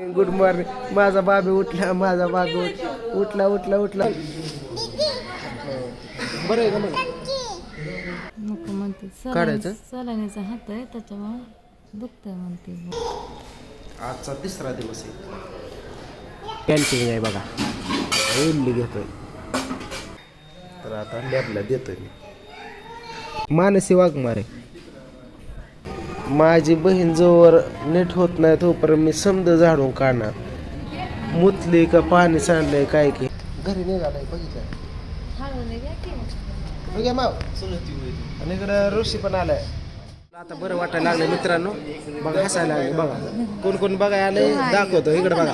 Good morning माझा बाबी उठला माझा बाबी उठ उठला उठला उठला. बरं आहे का मग? नको म्हणते. काढायचं? सलानीचा हात आहे त्याच्यामुळे दुखतंय म्हणते. आजचा तिसरा दिवस आहे. कॅन्टीन आहे बघा. इडली घेतोय. तर आता लॅबला देतोय मी. मानसी वाघमारे. माझी बहीण जोवर नीट होत नाही तोपर्यंत मी समज झाडून काढणार. मुतली का पाणी सांडलंय काय की. घरी निघालंय बघितलं माव. आणि इकडं ऋषी पण आलाय. आता बरं वाटायला लागलं मित्रांनो. बघा हसायला लागले बघा. कोण कोण बघायला आलंय दाखवतो. इकडं बघा.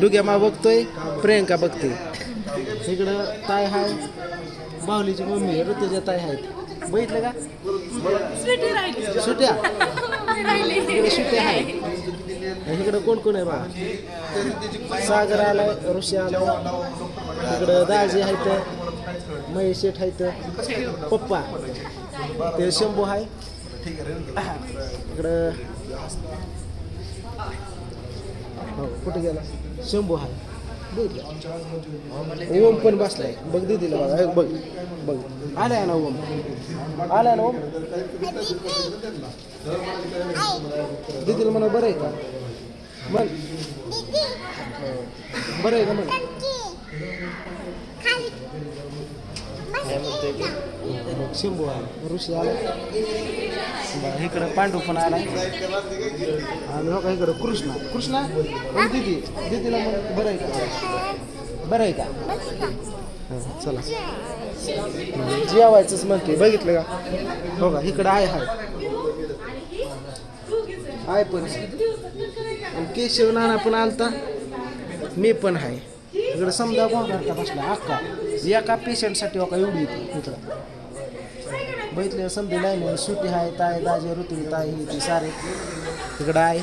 डुग्या मा बघतोय प्रियंका बघते. इकडं ताय हाय. बाहुलीची मम्मी ऋतुजा ताय आहेत बघितलं का? सुट्या. इकडे सुट्या आहे. इकडं कोण कोण आहे बघा सागर आलाय ऋषी आलाय. इकडं दाजी आहेत महेश शेठ आहेत पप्पा. ते शंभू आहे. इकडं हो कुठे गेला? शंभू आहे. ओम पण बसलाय. बघ दिदीला बघा. बघ. बघ. आलाय ना ओम? आलाय ना ओम? दिदीला म्हणा बरं आहे का? मग बरं आहे का. मग काय म्हणतोय की? मग शंभू आहे ऋषी आला बरं इकडं पांडू पण आला आणि हो का इकडं कृष्णा कृष्णा ओ दिदी दिदीला मग बरं आहे का बरं आहे का हं, चला जेवायचंच म्हणते बघितलं का हो का इकडं आहे हाय आहे पण आणि केशव नाना पण आलता मी पण आहे इकडं समजा गोंगारका बसला अक्का एका पेशंटसाठी अका एवढी येते इकडं बघितलं समधी लाईन सुटी आहे ताय दाजे ऋतुली ताई ही ती सारे. इकडं आहे.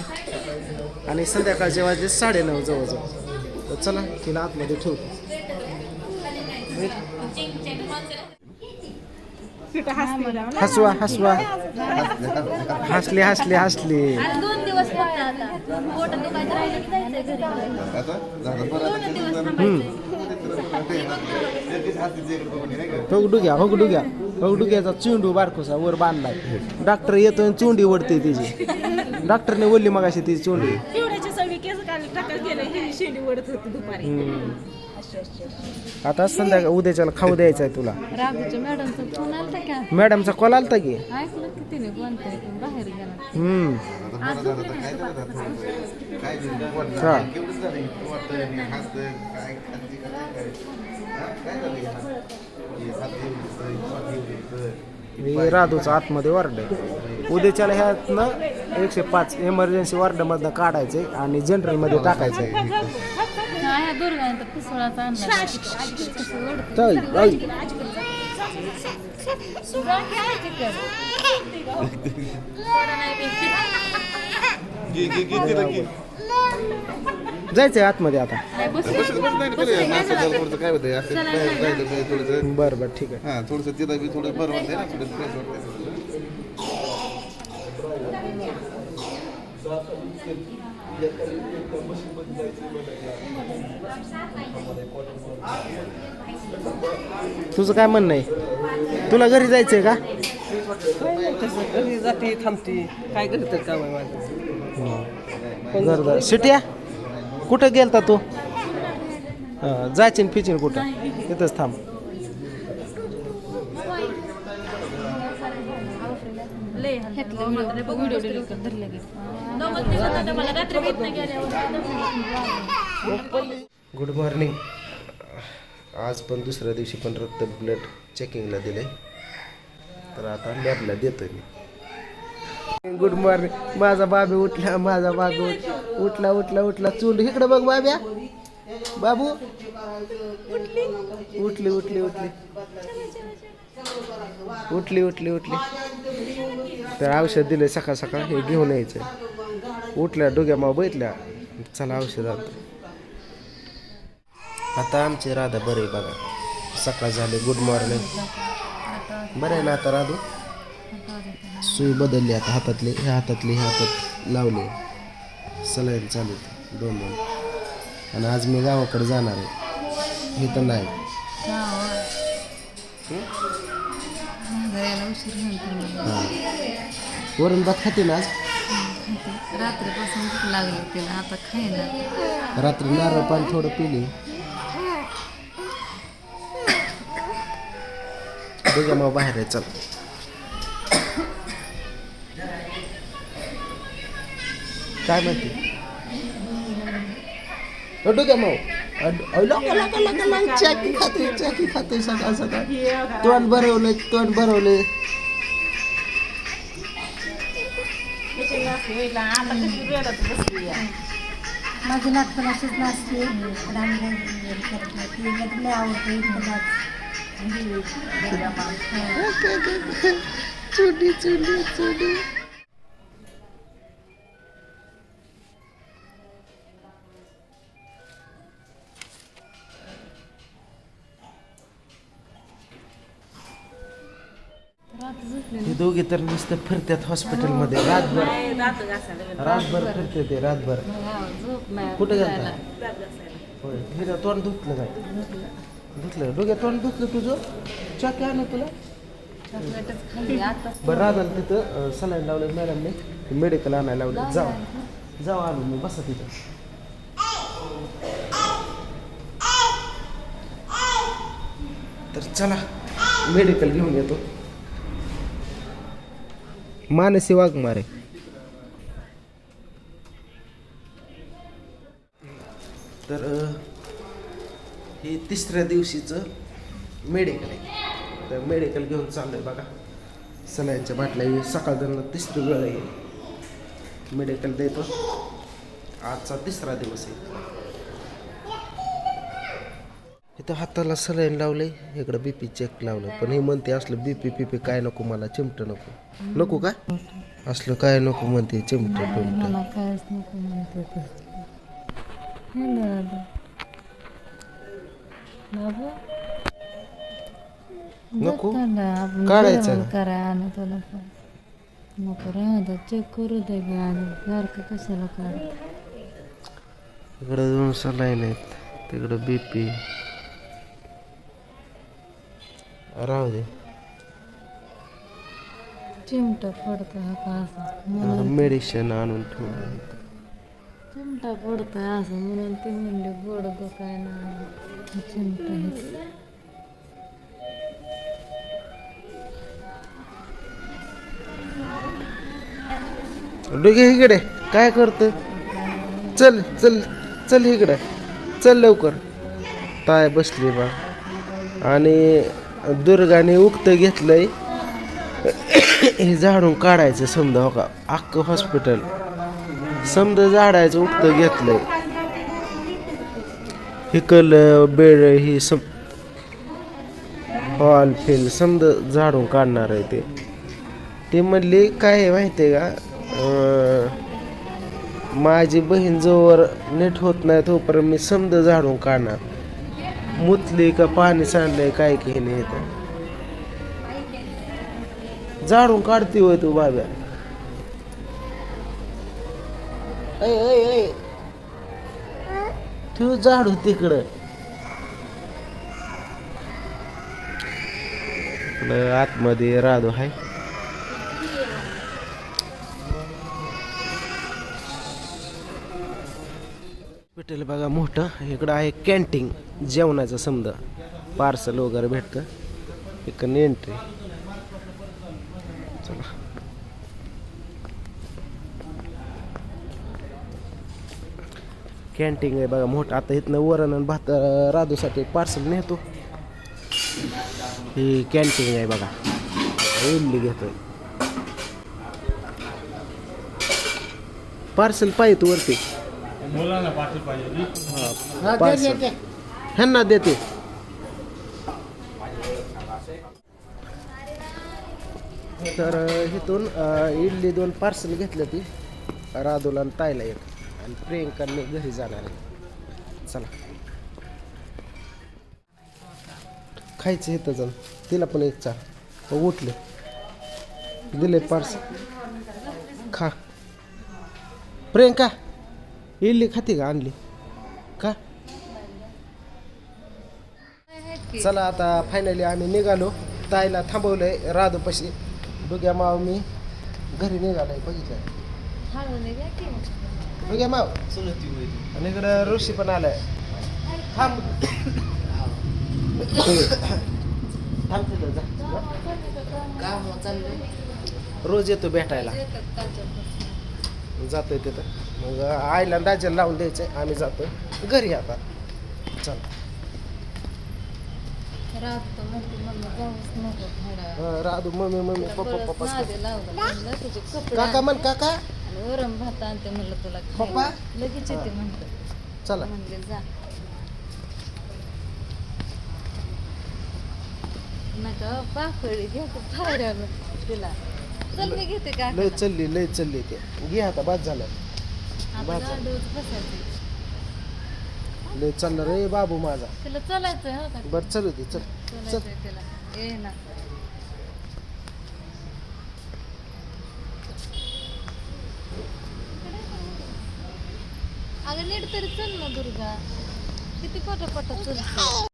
आणि संध्याकाळचे वाजले साडेनऊ जवळजवळ. तर चला तिला आतमध्ये ठेवतो हसवा हसवा. हसले हसले हसले. फक्त आता पोटात दुखायचं राहिलं की जायचंय घरी हो डुग्या हो डुग्या हो डुग्याचा चेंडू बारकोसा वर बांधलाय. डॉक्टर येतो आणि चोंडी ओढते तिची. डॉक्टरने बोलली मग अशी तिची चोंडी. एवढ्याची सगळी केस काल टाकत गेलं ही शेंडी ओढत होती दुपारी. हम्म. आता संध्याकाळ उद्याच्याला खाऊ द्यायचा आहे तुला मॅडमचा फोन आलता का? मॅडमचा कॉल आलता की? ऐकलं की तिने कोणतंय पण बाहेर गेला. हम्म. हा. हे राधूचा आतमध्ये वॉर्ड. आहे उद्याच्याला ह्यातनं एकशे पाच इमर्जन्सी वॉर्डमधनं काढायचे आणि जनरलमध्ये टाकायचं आहे हा ह्या दुर्गाने तर पिसोळाचा. चल, आई. सुगा काय तिकडं? जायचंय आतमध्ये आता काय बसू? काय होतंय असं बाहेर राहिलं की थोडंसं बरं बरं ठीक आहे हां थोडंसं तिथं बी थोडं बरं वाटतंय ना थोडं फ्रेश वाटतंय तुझं काय म्हणणं आहे? तुला घरी जायचंय का? घरी जाते थांबते. काय करतं काम आहे माझं? घर सिटिया कुठं गेलता तू? जायची न फिचिन कुठं? इथंच थांब लय ह्यातलं व्हिडिओ व्हिडिओ डिलीट कर धरले गेले दोघं तिघं तर मला रात्री भेट नाही गेल्यावर गुड मॉर्निंग आज पण दुसऱ्या दिवशी पण रक्त ब्लड चेकिंगला दिले तर आता लॅबला देतोय मी. गुड मॉर्निंग माझा बाबी उठला माझा बाबी उठ उठला उठला उठला. चुंड इकडे बघ बाब्या. बाबू? उठली. उठली उठली उठली. उठली उठली तर औषध दिले सकाळ सकाळ हे घेऊन यायचं. उठल्या डोग्या माव बैठल्या चला औषध आता आमचे राधा बरे बघा. सकाळ झाले गुड मॉर्निंग. बरं आहे ना आता राधू? सुई बदलली आता हातातली ह्या हातातली ह्या हातात लावली. सलाईन चालू दोन दोन. आणि आज मी गावाकडे जाणार आहे. हे तर नाही. हां. वरण भात खाते ना आज? रात्रीपासून भूक लागली तिला आता खायला. रात्री नारळ पाणी थोडं पिले. बघा मग बाहेर आहे चल. काय माहिती अडू का मग. चाकी खाते चाकी खाते सकाळ सकाळ. तोंड भरवले तोंड भरवले. माझी लागतं अशीच नाचते. ती आवडते चुडी चुडी चुडी हे दोघे तर नुसतं फिरतात हॉस्पिटलमध्ये रातभर. घासायला गेलं. रातभर फिरते ते रातभर. कुठे घासायला. होय हिरा तोंड धुतलं काय? धुतलं. डोक्यात तोंड धुतलं तुझं? चाकी आणू तुला? बरं राधाला तिथं सलाईन लावलं मॅडमने. मेडिकल आणायला लावलं. जाऊ जाऊ. आलो मी. बसा तिथं. तर चला मेडिकल घेऊन येतो. मानसी वाघमारे. तर हे तिसऱ्या दिवशीचं मेडिकल आहे. तर मेडिकल घेऊन चाललंय बघा. सलाईनच्या बाटल्या हे सकाळ त्यांना तिसरी वेळ आहे. मेडिकल देतो. आजचा तिसरा दिवस आहे. इथं हाताला सलाईन लावले इकडं बीपी चेक लावलं पण हे म्हणते असलं बीपी पिपी काय नको मला चिमट नको. नको का? असलं काय नको म्हणते चिमट मला कायच नको म्हणते ते. हॅलो दादा बाबू नको? दादा, आपण काढायचं जेवण. करायला आणू तुला पण. नको राहू दे चेक करू दे गे आणि सारखं कशाला काढ? इकडं दोन सलाईन आहेत तिकडं बीपी राहू दे. चिमटा पडतो का असं? म्हणून मेडिसिन आणून ठेवलं चिमटा पडतोय असं. म्हणून ती म्हणली गोड गो काय ना. चिमटा हे डोके इकडे. काय करतो चल चल चल इकडे. चल लवकर. ताय बसली बा. आणि दुर्गाने उक्त घेतलंय. हे झाडून काढायचं समजा हो का? अख्खं हॉस्पिटल समजा झाडायचं उक्त घेतलंय. हिकल बेड ही सम हॉल फिल समजा झाडून काढणार आहे ते. ते म्हणले काय आहे माहिती आहे का माझी बहीण जोवर नीट होत नाही तोपर्यंत मी समज झाडून काढणार. मुतली का पाणी सांडलंय काय की नाही येतं झाडून काढते होय तू बाब्या. तू झाडू तिकडं. आतमध्ये राधू आहे हॉस्पिटल बघा मोठं इकडं आहे कॅन्टीन. जेवणाचं समजा पार्सल वगैरे भेटतं इकडं एंट्री चला. कॅन्टीन आहे बघा मोठं. आता इथनं वरण आणि भात राधूसाठी पार्सल नेतो. ही कॅन्टीन आहे बघा. इडली घेतोय. पार्सल पाहिजे तू वरती. पार्सल ह्यांना देते. तर इथून इडली दोन पार्सल घेतलं ती. राधूला आणि ताईला एक. आणि प्रियंकाने घरी जाणार आहे. चला. खायचं इथं जाऊन. तिला पण एक चार. हो, उठले. दिले पार्सल खा. प्रियंका इडली खाते का आणली का चला आता फायनली आम्ही निघालो. ताईला थांबवलंय राधूपाशी. बघ्या माव मी घरी निघालोय बघितलं. बघ्या माव. आणि इकडं ऋषी पण आलाय. थांब. थांब तिथं जा. रोज येतो भेटायला. जातोय तिथं. मग आईला दाजीला लावून द्यायचंय. आम्ही जातोय. घरी आता. चला. रात म्हणते मम्मी जाऊच नको थोडा हं, राधू मम्मी मम्मी पप्पा पप्पा नादे लावलं म्हणलं तुझे कपडे काका म्हण काका. आणि वरण भात आणते म्हणलं तुला. खायला. पप्पा? लगेच येते म्हणलं. चला. म्हणले जा. नका पाकळी घ्या फायऱ्याला तिला. चल मी घेते का लय चलली लय चलली ते. घे आता बाद झालं. आता बसायचं. लय चाललं रे बाबू माझा. तिला चलायचंय हो का? बरं चलू दे चल. चल. चलायचंय तिला. ये ना. अगं नीट तरी चल ना दुर्गा. किती पटापट चलते.